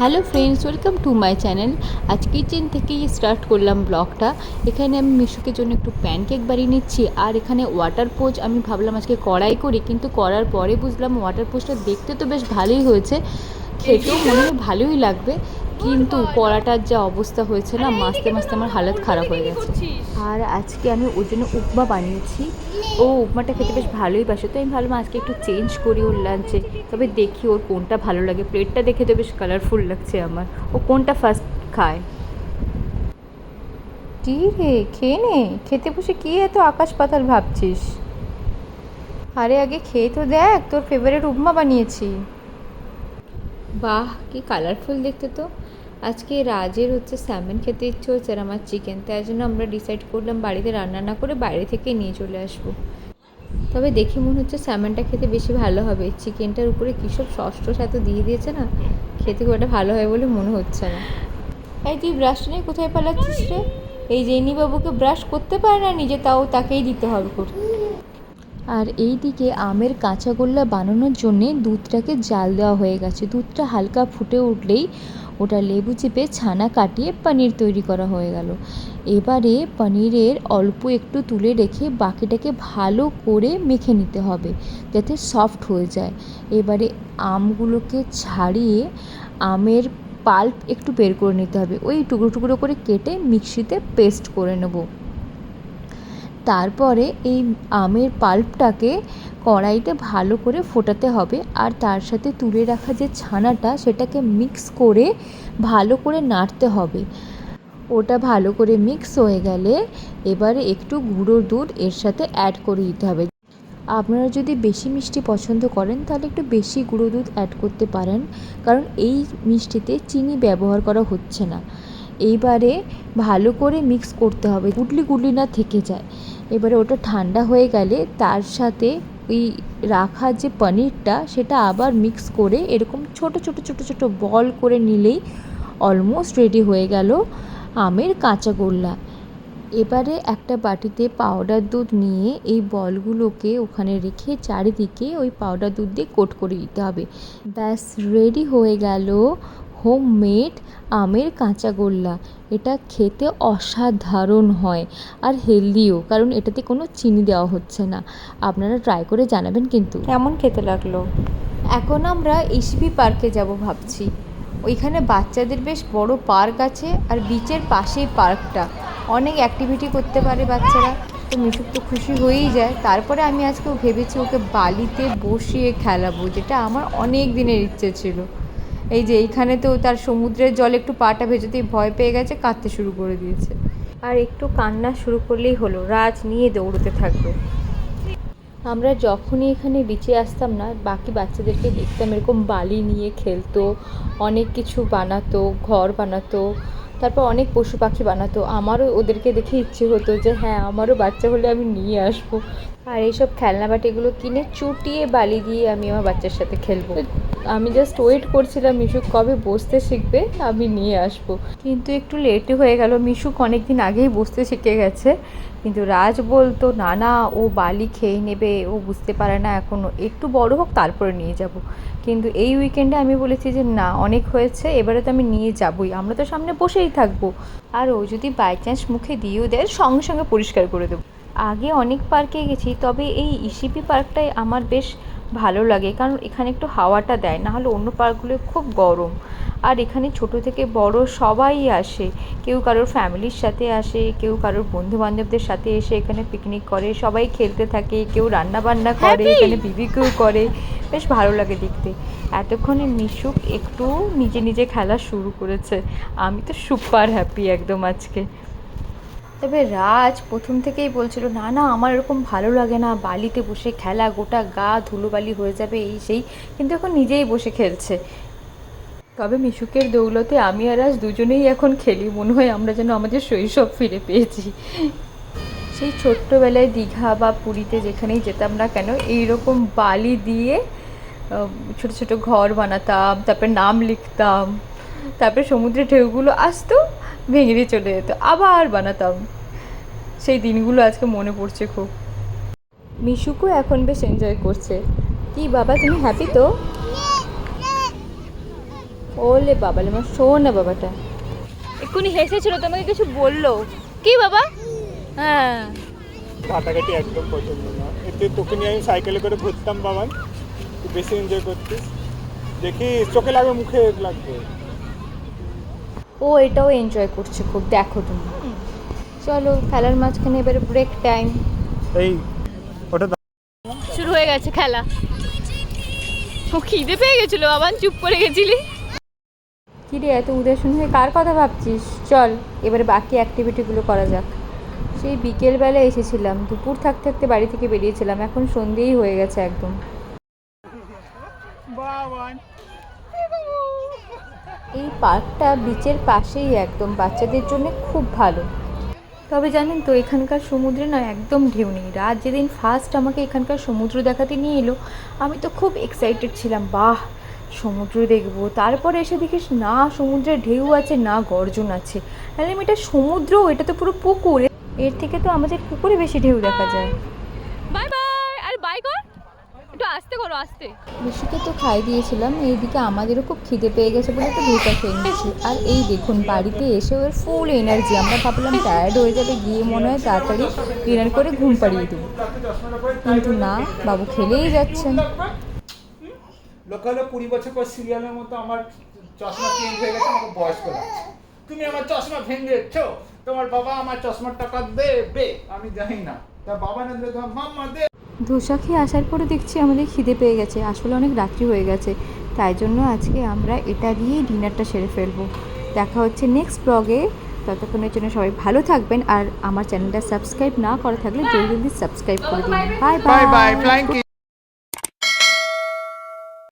Hello friends welcome to my channel আজ kitchen থেকেই start করলাম ব্লগটা এখানে আমি মিশুকের জন্য একটু প্যানকেক বানিয়ে নিচ্ছি, আর এখানে ওয়াটার পোজ আমি ভাবলাম আজকে কড়াই করি, কিন্তু করার পরে বুঝলাম ওয়াটার পোজটা দেখতে তো বেশ ভালোই হয়েছে, খেতেও মনে হয় ভালোই লাগবে। কিন্তু কড়াটার যা অবস্থা হয়েছে না মাসতে মাসতে আমার হালত খারাপ হয়ে গেছে। আর আজকে আমি ওর জন্য উপমা বানিয়েছি। ও উপমাটা খেতে বেশ ভালোই বাসে তো আমি ভাবলাম আজকে একটু চেঞ্জ করি ওর লাঞ্চে তবে দেখি ওর কোনটা ভালো লাগে। প্লেটটা দেখে তো বেশ কালারফুল লাগছে আমার। ও কোনটা ফার্স্ট খায়? কি রে? খেয়ে নে। খেতে বসে কি এত আকাশ পাতাল ভাবছিস? আরে আগে খেয়ে তো দেখ তোর ফেভারিট উপমা বানিয়েছি। বাহ কি কালারফুল দেখতে তো। আজকে রাজের হচ্ছে স্যামন খেতে ইচ্ছে হচ্ছে আর আমার চিকেন তাই জন্য আমরা ডিসাইড করলাম বাড়িতে রান্না না করে বাইরে থেকে নিয়ে চলে আসব। তবে দেখে মনে হচ্ছে স্যামনটা খেতে বেশি ভালো হবে। চিকেনটার উপরে কী সব সাথে দিয়ে দিয়েছে না? খেতে খুব একটা ভালো হয় বলে মনে হচ্ছে না। এই তুই ব্রাশটা নিয়ে কোথায় পালাচ্ছিস রে? এই জেনি বাবুকে ব্রাশ করতে পারে না নিজে, তাও তাকেই দিতে হবে করতে আর এই দিকে আমের কাঁচাগোল্লা বানানোর জন্যে দুধটাকে জাল দেওয়া হয়ে গেছে। দুধটা হালকা ফুটে উঠলেই ওটা লেবু চিপে ছানা কাটিয়ে পনির তৈরি করা হয়ে গেল। এবারে পনিরের অল্প একটু তুলে রেখে বাকিটাকে ভালো করে মেখে নিতে হবে যাতে সফট হয়ে যায়। এবারে আমগুলোকে ছাড়িয়ে আমের পাল্প একটু বের করে নিতে হবে। ওই টুকরো টুকরো করে কেটে মিক্সিতে পেস্ট করে নেব। তারপরে এই আমের পাল্পটাকে কড়াইতে ভালো করে ফোটাতে হবে আর তার সাথে তুলে রাখা যে ছানাটা সেটাকে মিক্স করে ভালো করে নাড়তে হবে। ওটা ভালো করে মিক্স হয়ে গেলে এবারে একটু গুঁড়ো দুধ এর সাথে অ্যাড করে দিতে হবে। আপনারা যদি বেশি মিষ্টি পছন্দ করেন তাহলে একটু বেশি গুঁড়ো দুধ অ্যাড করতে পারেন, কারণ এই মিষ্টিতে চিনি ব্যবহার করা হচ্ছে না। এইবারে ভালো করে মিক্স করতে হবে। গুটলি গুটলি না থেকে যায়। এবারে ওটা ঠান্ডা হয়ে গেলে তার সাথে ওই রাখা যে পনিরটা, সেটা আবার মিক্স করে এরকম ছোট ছোট ছোট ছোট বল করে নিলেই অলমোস্ট রেডি হয়ে গেল আমের কাঁচা গোল্লা। এবারে একটা বাটিতে পাউডার দুধ নিয়ে এই বলগুলোকে ওখানে রেখে চারিদিকে ওই পাউডার দুধ দিয়ে কোট করে দিতে হবে। ব্যাস রেডি হয়ে গেল হোম মেড আমের কাঁচা গোল্লা। এটা খেতে অসাধারণ হয় আর হেলদিও কারণ এটাতে কোনো চিনি দেওয়া হচ্ছে না। আপনারা ট্রাই করে জানাবেন কিন্তু। কেমন খেতে লাগল? এখন আমরা ইসিপি পার্কে যাব ভাবছি। ওইখানে বাচ্চাদের বেশ বড় পার্ক আছে আর বিচের পাশেই পার্কটা অনেক অ্যাক্টিভিটি করতে পারে বাচ্চারা। তো মিশুক তো খুশি হয়েই যায়। তারপরে আমি আজকে ভেবেছি ওকে বালিতে বসিয়ে খেলাবো যেটা আমার অনেক দিনের ইচ্ছে ছিল। এই যে এইখানে তো তার সমুদ্রের জল একটু পাটা ভেজেতেই ভয় পেয়ে গেছে কাঁদতে শুরু করে দিয়েছে। আর একটু কান্না শুরু করলেই হলো রাজ নিয়ে দৌড়তে থাকবে আমরা যখনই এখানে বিচে আসতাম না বাকি বাচ্চাদেরকে দেখতাম এরকম বালি নিয়ে খেলতো অনেক কিছু বানাতো ঘর বানাতো তারপর অনেক পশু পাখি বানাতো। আমারও ওদেরকে দেখে ইচ্ছে হতো যে হ্যাঁ আমারও বাচ্চা হলে আমি নিয়ে আসব। আর এইসব খেলনা বাটিগুলো কিনে চুটিয়ে বালি দিয়ে আমি আমার বাচ্চার সাথে খেলব। আমি জাস্ট ওয়েট করছিলাম মিশুক কবে বসতে শিখবে, আমি নিয়ে আসব। কিন্তু একটু লেটই হয়ে গেল, মিশুক অনেক দিন আগেই বসতে শিখে গেছে। কিন্তু রাজ বলতো, না না, ও বালি খেয়ে নেবে, ও বুঝতে পারে না এখনও একটু বড় হোক, তারপরে নিয়ে যাব। কিন্তু এই উইকেন্ডে আমি বলেছি যে, না, অনেক হয়েছে, এবারে তো আমি নিয়ে যাবই, আমরা তো সামনে বসেই থাকব। আর ও যদি বাই চান্স মুখে দিয়েও দেয়, সঙ্গে সঙ্গে পরিষ্কার করে দেবো। আগে অনেক পার্কে গেছি তবে এই ইসিপি পার্কটাই আমার বেশ ভালো লাগে। কারণ এখানে একটু হাওয়াটা দেয় না হলে অন্য পার্কগুলো খুব গরম। আর এখানে ছোট থেকে বড় সবাই আসে। কেউ কারোর ফ্যামিলির সাথে আসে কেউ কারোর বন্ধু বান্ধবদের সাথে এসে এখানে পিকনিক করে সবাই খেলতে থাকে কেউ রান্না বান্না করে এখানে বিবিকিউ করে। বেশ ভালো লাগে দেখতে। এতক্ষণে মিশুক একটু নিজে নিজে খেলা শুরু করেছে। আমি তো সুপার হ্যাপি একদম আজকে। তবে রাজ প্রথম থেকেই বলছিল, না না, আমার এরকম ভালো লাগে না। বালিতে বসে খেলা, গোটা গা ধুলোবালি হয়ে যাবে, এই সেই। কিন্তু এখন নিজেই বসে খেলছে। তবে মিশুকের দৌলতে আমি আর রাজ দুজনেই এখন খেলি, মনে হয় আমরা যেন আমাদের শৈশব ফিরে পেয়েছি। সেই ছোট্টবেলায় দীঘা বা পুরীতে যেখানেই যেতাম না কেন, এইরকম বালি দিয়ে ছোট ছোট ঘর বানাতাম, তারপরে নাম লিখতাম, তারপরে সমুদ্রের ঢেউগুলো আসতো ভেঙে দিয়ে চলে যেত। আবার বানাতাম। সেই দিনগুলো আজকে মনে পড়ছে খুব। মিশুকও এখন বেশ এনজয় করছে। কি বাবা তুমি হ্যাপি তো? ওলে বাবা আমার শোন না বাবাটা। এক্ষুনি হেসেছিল তোমাকে কিছু বলল। কি বাবা? হ্যাঁ। কাটাকাটি একদম পছন্দ না। এতে তোকে নিয়ে আমি সাইকেলে করে ঘুরতাম তুই বেশি এনজয় করতিস। দেখি চোখে লাগবে মুখে লাগবে। ও এটাও এনজয় করছে খুব দেখো তুমি। চলো খেলার মাঝখানে এবারে ব্রেক টাইম এই ওটা শুরু হয়ে গেছে খেলা। ও খিদে পেয়ে গেছিল আবার চুপ করে গেছিলি। কি রে এত উদাসীন হয়ে কার কথা ভাবছিস? চল এবারে বাকি অ্যাক্টিভিটিগুলো করা যাক। সেই বিকেলবেলা এসেছিলাম দুপুর থাকতে থাকতে বাড়ি থেকে বেরিয়েছিলাম এখন সন্ধেই হয়ে গেছে একদম। এই পার্কটা বিচের পাশেই একদম। বাচ্চাদের জন্য খুব ভালো। তবে জানেন তো, এখানকার সমুদ্রে না একদম ঢেউ নেই। রাত যেদিন ফার্স্ট আমাকে এখানকার সমুদ্র দেখাতে নিয়ে এলো, আমি তো খুব এক্সাইটেড ছিলাম, বাহ! সমুদ্র দেখব। তারপরে এসে দেখিস না, সমুদ্রে ঢেউ আছে, না, গর্জন আছে। তাহলে এটা সমুদ্র, এটা তো পুরো পুকুর। এর থেকে তো আমাদের পুকুরে বেশি ঢেউ দেখা যায় বাই বাই আর বাই কর একটু আস্তে করো আস্তে। ঋষিকে তো খাই দিয়েছিলাম এইদিকে আমাদেরও খুব খিদে পেয়ে গেছে বলে একটু ধোসা খেয়ে নিচ্ছি আর এই দেখুন বাড়িতে এসে ওর ফুল এনার্জি আমরা ভাবলাম টায়ার্ড হয়ে যাবে গিয়ে মনে হয় তাড়াতাড়ি ডিনার করে ঘুম পাড়িয়ে দেবো। কিন্তু না বাবু খেলেই যাচ্ছেন। লোক হলো কুড়ি বছর পর সিরিয়ালের মতো আমার চশমা চেঞ্জ হয়ে গেছে আমাকে বয়স্ক লাগছে। তুমি আমার চশমা ভেঙেছ তোমার বাবা আমার চশমার টাকা দেবে আমি জানি না। তার বাবা না দিলে তোমার মাম্মা দে ধোসা খেয়ে আসার পরে দেখছি আমাদের খিদে পেয়ে গেছে, আসলে অনেক রাত্রি হয়ে গেছে। তাই জন্য আজকে আমরা এটা দিয়েই ডিনারটা সেরে ফেলব। দেখা হচ্ছে নেক্সট ব্লগে ততক্ষণের জন্য সবাই ভালো থাকবেন আর আমার চ্যানেলটা সাবস্ক্রাইব না করা থাকলে জলদি জলদি সাবস্ক্রাইব করে দিন। Bye bye bye